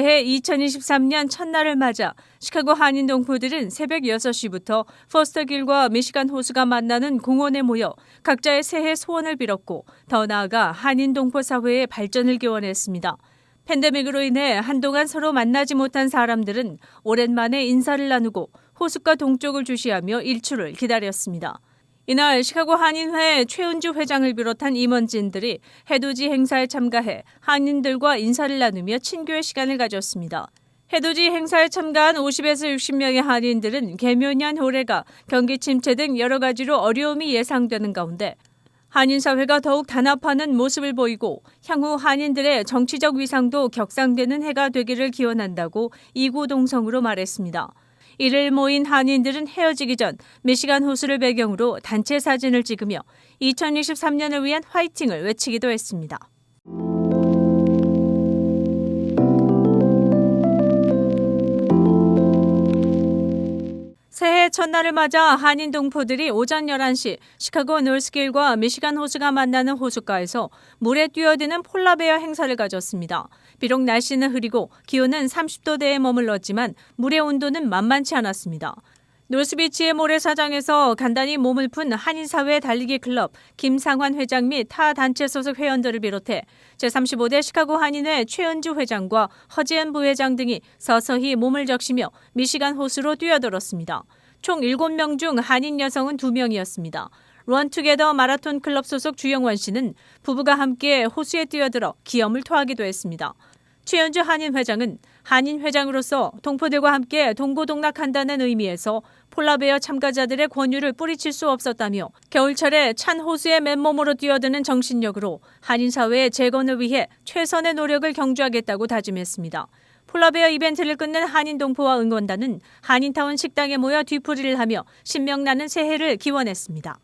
새해 2023년 첫날을 맞아 시카고 한인 동포들은 새벽 6시부터 포스터길과 미시간 호수가 만나는 공원에 모여 각자의 새해 소원을 빌었고 더 나아가 한인 동포 사회의 발전을 기원했습니다. 팬데믹으로 인해 한동안 서로 만나지 못한 사람들은 오랜만에 인사를 나누고 호숫가 동쪽을 주시하며 일출을 기다렸습니다. 이날 시카고 한인회 최은주 회장을 비롯한 임원진들이 해돋이 행사에 참가해 한인들과 인사를 나누며 친교의 시간을 가졌습니다. 해돋이 행사에 참가한 50에서 60명의 한인들은 개묘년 호래가 경기 침체 등 여러 가지로 어려움이 예상되는 가운데 한인 사회가 더욱 단합하는 모습을 보이고 향후 한인들의 정치적 위상도 격상되는 해가 되기를 기원한다고 이구동성으로 말했습니다. 이를 모인 한인들은 헤어지기 전 미시간 호수를 배경으로 단체 사진을 찍으며 2023년을 위한 화이팅을 외치기도 했습니다. 첫날을 맞아 한인 동포들이 오전 11시 시카고 놀스길과 미시간 호수가 만나는 호숫가에서 물에 뛰어드는 폴라베어 행사를 가졌습니다. 비록 날씨는 흐리고 기온은 30도대에 머물렀지만 물의 온도는 만만치 않았습니다. 노스비치의 모래사장에서 간단히 몸을 푼 한인사회 달리기 클럽 김상환 회장 및 타 단체 소속 회원들을 비롯해 제35대 시카고 한인회 최은주 회장과 허지은 부회장 등이 서서히 몸을 적시며 미시간 호수로 뛰어들었습니다. 총 7명 중 한인 여성은 2명이었습니다. 런투게더 마라톤 클럽 소속 주영원 씨는 부부가 함께 호수에 뛰어들어 기염을 토하기도 했습니다. 최현주 한인 회장은 한인 회장으로서 동포들과 함께 동고동락한다는 의미에서 폴라베어 참가자들의 권유를 뿌리칠 수 없었다며 겨울철에 찬 호수에 맨몸으로 뛰어드는 정신력으로 한인 사회의 재건을 위해 최선의 노력을 경주하겠다고 다짐했습니다. 폴라베어 이벤트를 끝낸 한인 동포와 응원단은 한인타운 식당에 모여 뒤풀이를 하며 신명나는 새해를 기원했습니다.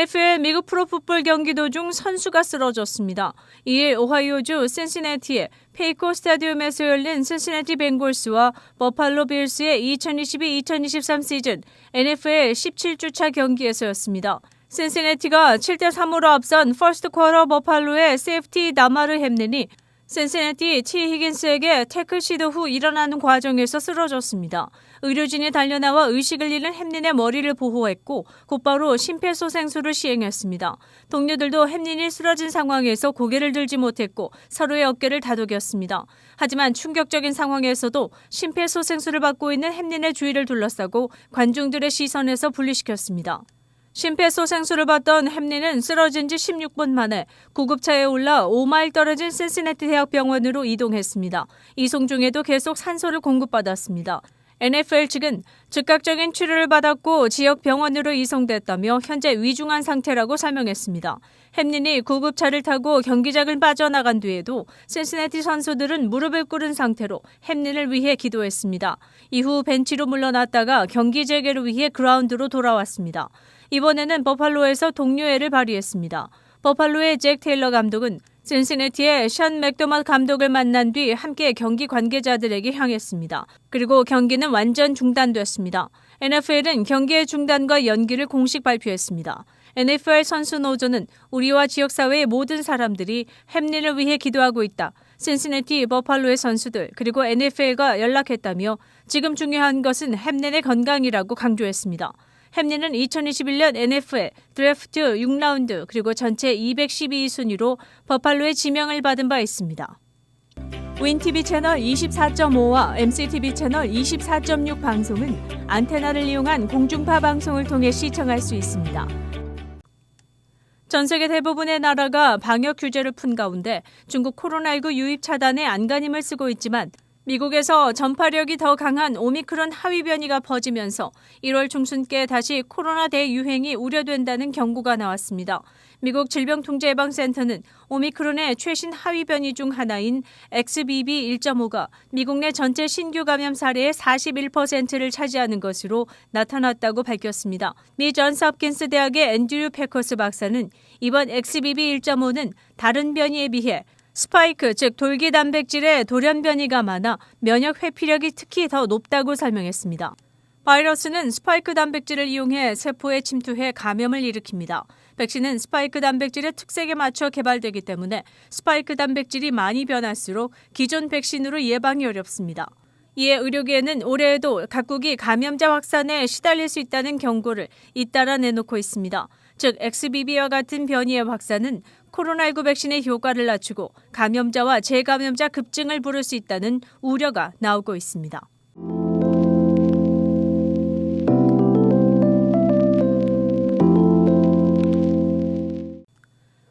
NFL 미국 프로풋볼 경기 도중 선수가 쓰러졌습니다. 이에 오하이오주 신시내티의 페이코 스타디움에서 열린 신시내티 벵골스와 버팔로 빌스의 2022-2023 시즌 NFL 17주차 경기에서였습니다. 신시내티가 7대 3으로 앞선 퍼스트 쿼터 버팔로의 세이프티 나마르 햄넨이 센세네티 티 히긴스에게 태클 시도 후 일어나는 과정에서 쓰러졌습니다. 의료진이 달려나와 의식을 잃은 햄린의 머리를 보호했고 곧바로 심폐소생술을 시행했습니다. 동료들도 햄린이 쓰러진 상황에서 고개를 들지 못했고 서로의 어깨를 다독였습니다. 하지만 충격적인 상황에서도 심폐소생술을 받고 있는 햄린의 주위를 둘러싸고 관중들의 시선에서 분리시켰습니다. 심폐소생술을 받던 햄리는 쓰러진 지 16분 만에 구급차에 올라 5마일 떨어진 센시네티 대학병원으로 이동했습니다. 이송 중에도 계속 산소를 공급받았습니다. NFL 측은 즉각적인 치료를 받았고 지역 병원으로 이송됐다며 현재 위중한 상태라고 설명했습니다. 햄린이 구급차를 타고 경기장을 빠져나간 뒤에도 센시네티 선수들은 무릎을 꿇은 상태로 햄린을 위해 기도했습니다. 이후 벤치로 물러났다가 경기 재개를 위해 그라운드로 돌아왔습니다. 이번에는 버팔로에서 동료애를 발휘했습니다. 버팔로의 잭 테일러 감독은 신시내티의 션 맥도만 감독을 만난 뒤 함께 경기 관계자들에게 향했습니다. 그리고 경기는 완전 중단됐습니다. NFL은 경기의 중단과 연기를 공식 발표했습니다. NFL 선수 노조는 우리와 지역사회의 모든 사람들이 햄린을 위해 기도하고 있다. 신시내티 버팔로의 선수들 그리고 NFL과 연락했다며 지금 중요한 것은 햄린의 건강이라고 강조했습니다. 햄린은 2021년 NFL 드래프트 6라운드 그리고 전체 212순위로 버팔로의 지명을 받은 바 있습니다. 윈TV 채널 24.5와 MCTV 채널 24.6 방송은 안테나를 이용한 공중파 방송을 통해 시청할 수 있습니다. 전 세계 대부분의 나라가 방역 규제를 푼 가운데 중국 코로나19 유입 차단에 안간힘을 쓰고 있지만 미국에서 전파력이 더 강한 오미크론 하위 변이가 퍼지면서 1월 중순께 다시 코로나 대유행이 우려된다는 경고가 나왔습니다. 미국 질병통제예방센터는 오미크론의 최신 하위 변이 중 하나인 XBB1.5가 미국 내 전체 신규 감염 사례의 41%를 차지하는 것으로 나타났다고 밝혔습니다. 미 존스 홉킨스 대학의 앤드류 페커스 박사는 이번 XBB1.5는 다른 변이에 비해 스파이크, 즉 돌기 단백질의 돌연 변이가 많아 면역 회피력이 특히 더 높다고 설명했습니다. 바이러스는 스파이크 단백질을 이용해 세포에 침투해 감염을 일으킵니다. 백신은 스파이크 단백질의 특색에 맞춰 개발되기 때문에 스파이크 단백질이 많이 변할수록 기존 백신으로 예방이 어렵습니다. 이에 의료계는 올해에도 각국이 감염자 확산에 시달릴 수 있다는 경고를 잇따라 내놓고 있습니다. 즉 XBB와 같은 변이의 확산은 코로나19 백신의 효과를 낮추고 감염자와 재감염자 급증을 부를 수 있다는 우려가 나오고 있습니다.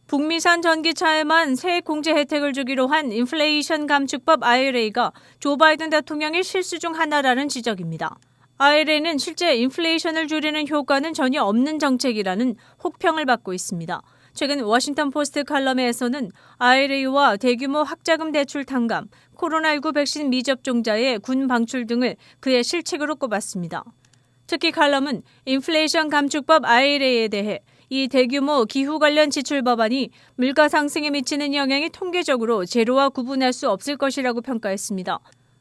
북미산 전기차에만 세액 공제 혜택을 주기로 한 인플레이션 감축법 IRA가 조 바이든 대통령의 실수 중 하나라는 지적입니다. IRA는 실제 인플레이션을 줄이는 효과는 전혀 없는 정책이라는 혹평을 받고 있습니다. 최근 워싱턴 포스트 칼럼에서는 IRA와 대규모 학자금 대출 탕감, 코로나19 백신 미접종자의 군 방출 등을 그의 실책으로 꼽았습니다. 특히 칼럼은 인플레이션 감축법 IRA에 대해 이 대규모 기후 관련 지출 법안이 물가 상승에 미치는 영향이 통계적으로 제로와 구분할 수 없을 것이라고 평가했습니다.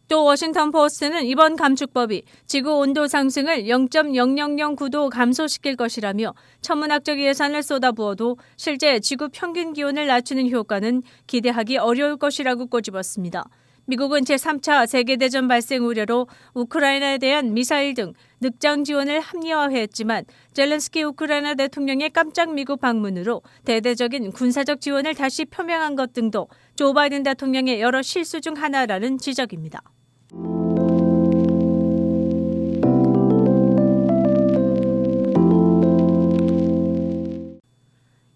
또 워싱턴 포스트는 이번 감축법이 지구 온도 상승을 0.0009도 감소시킬 것이라며 천문학적 예산을 쏟아부어도 실제 지구 평균 기온을 낮추는 효과는 기대하기 어려울 것이라고 꼬집었습니다. 미국은 제3차 세계대전 발생 우려로 우크라이나에 대한 미사일 등 늑장 지원을 합리화했지만 젤렌스키 우크라이나 대통령의 깜짝 미국 방문으로 대대적인 군사적 지원을 다시 표명한 것 등도 조 바이든 대통령의 여러 실수 중 하나라는 지적입니다.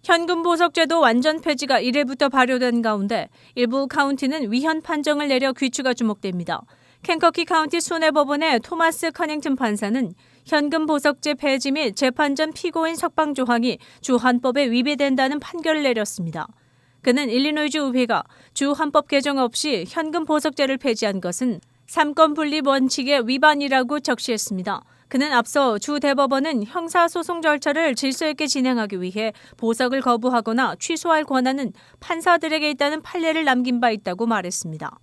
현금 보석제도 완전 폐지가 1일부터 발효된 가운데 일부 카운티는 위헌 판정을 내려 귀추가 주목됩니다. 켄커키 카운티 손해법원의 토마스 커닝턴 판사는 현금 보석제 폐지 및 재판 전 피고인 석방 조항이 주 헌법에 위배된다는 판결을 내렸습니다. 그는 일리노이주 의회가 주 헌법 개정 없이 현금 보석제를 폐지한 것은 삼권 분립 원칙의 위반이라고 적시했습니다. 그는 앞서 주 대법원은 형사소송 절차를 질서 있게 진행하기 위해 보석을 거부하거나 취소할 권한은 판사들에게 있다는 판례를 남긴 바 있다고 말했습니다.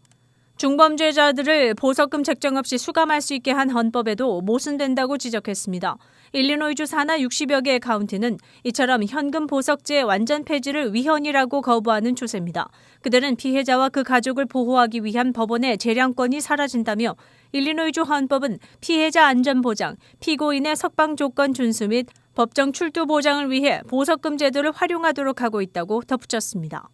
중범죄자들을 보석금 책정 없이 수감할 수 있게 한 헌법에도 모순된다고 지적했습니다. 일리노이주 산하 60여 개의 카운티는 이처럼 현금 보석제 완전 폐지를 위헌이라고 거부하는 추세입니다. 그들은 피해자와 그 가족을 보호하기 위한 법원의 재량권이 사라진다며 일리노이주 헌법은 피해자 안전 보장, 피고인의 석방 조건 준수 및 법정 출두 보장을 위해 보석금 제도를 활용하도록 하고 있다고 덧붙였습니다.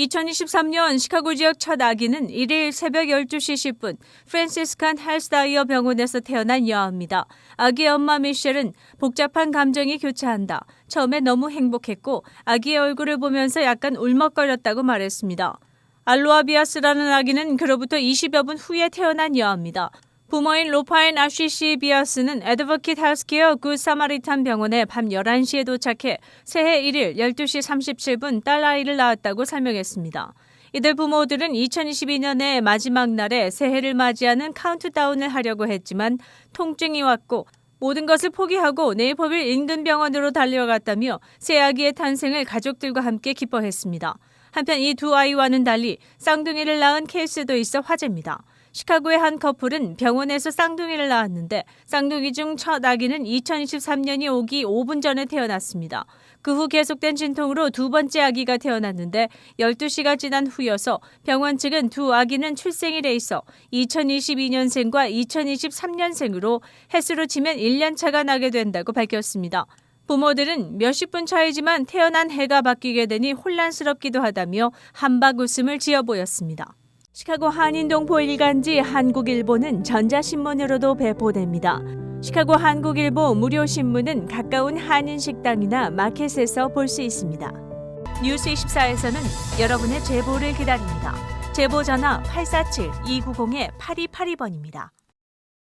2023년 시카고 지역 첫 아기는 1일 새벽 12시 10분 프랜시스칸 헬스다이어 병원에서 태어난 여아입니다. 아기 엄마 미셸은 복잡한 감정이 교차한다. 처음에 너무 행복했고 아기의 얼굴을 보면서 약간 울먹거렸다고 말했습니다. 알로아비아스라는 아기는 그로부터 20여 분 후에 태어난 여아입니다. 부모인 로파인 아쉬시 비아스는 에드버킷 헬스케어 굿 사마리탄 병원에 밤 11시에 도착해 새해 1일 12시 37분 딸아이를 낳았다고 설명했습니다. 이들 부모들은 2022년의 마지막 날에 새해를 맞이하는 카운트다운을 하려고 했지만 통증이 왔고 모든 것을 포기하고 네이버빌 인근 병원으로 달려갔다며 새 아기의 탄생을 가족들과 함께 기뻐했습니다. 한편 이 두 아이와는 달리 쌍둥이를 낳은 케이스도 있어 화제입니다. 시카고의 한 커플은 병원에서 쌍둥이를 낳았는데 쌍둥이 중 첫 아기는 2023년이 오기 5분 전에 태어났습니다. 그 후 계속된 진통으로 두 번째 아기가 태어났는데 12시가 지난 후여서 병원 측은 두 아기는 출생일에 있어 2022년생과 2023년생으로 횟수로 치면 1년 차가 나게 된다고 밝혔습니다. 부모들은 몇십 분 차이지만 태어난 해가 바뀌게 되니 혼란스럽기도 하다며 한박 웃음을 지어 보였습니다. 시카고 한인동포 일간지 한국일보는 전자신문으로도 배포됩니다. 시카고 한국일보 무료 신문은 가까운 한인 식당이나 마켓에서 볼 수 있습니다. 뉴스 24에서는 여러분의 제보를 기다립니다. 제보 전화 847-290-8282번입니다.